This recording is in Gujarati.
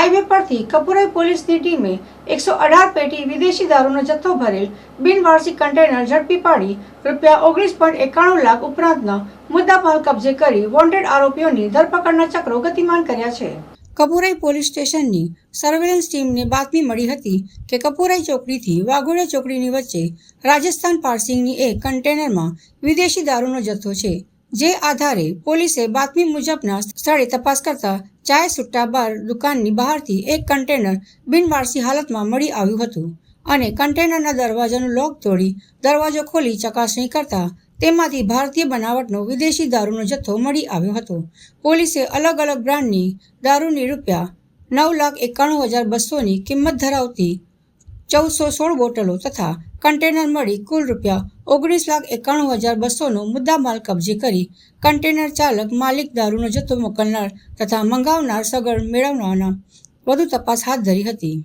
હાઈવે પરથી કપુરાઈ પોલીસની ટીમે એકસો અઢાર પેટી વિદેશી દારૂનો જથ્થો ભરેલ બિનવારસી કન્ટેનર ઝડપી પાડી રૂપિયા ઓગણીસ પોઈન્ટ એકાણું લાખ ઉપરાંતનો પર કબજે કરી વોન્ટેડ આરોપીઓની ધરપકડના ચક્રો ગતિમાન કર્યા છે. કપુરાઈ પોલીસ સ્ટેશનની સર્વેલન્સ ટીમને બાતમી મળી હતી કે કપુરાઈ ચોકડીથી વાઘોડિયા ચોકડીની વચ્ચે રાજસ્થાન પાર્સિંગની એક કન્ટેનરમાં વિદેશી દારૂનો જથ્થો છે. જે આધારે પોલીસે બાતમી મુજબના સ્થળે તપાસ કરતા ચાય સુટ્ટા બાર દુકાનની બહારથી એક કન્ટેનર બિનવારસી હાલતમાં મળી આવ્યું હતું અને કન્ટેનરના દરવાજાનું લોક તોડી દરવાજો ખોલી ચકાસણી કરતા તેમાંથી ભારતીય બનાવટનો વિદેશી દારૂનો જથ્થો મળી આવ્યો હતો. પોલીસે અલગ અલગ બ્રાન્ડની દારૂની રૂપિયા નવ લાખ એકાણું હજાર બસોની કિંમત ધરાવતી ચૌદસો સોળ બોટલો તથા કન્ટેનર મળી કુલ રૂપિયા ઓગણીસ લાખ એકાણું હજાર બસોનો મુદ્દામાલ કબજે કરી. કન્ટેનર ચાલક, માલિક દારૂનો જથ્થો મોકલનાર તથા મંગાવનાર સગળ મેળવવાના વધુ તપાસ હાથ ધરી હતી.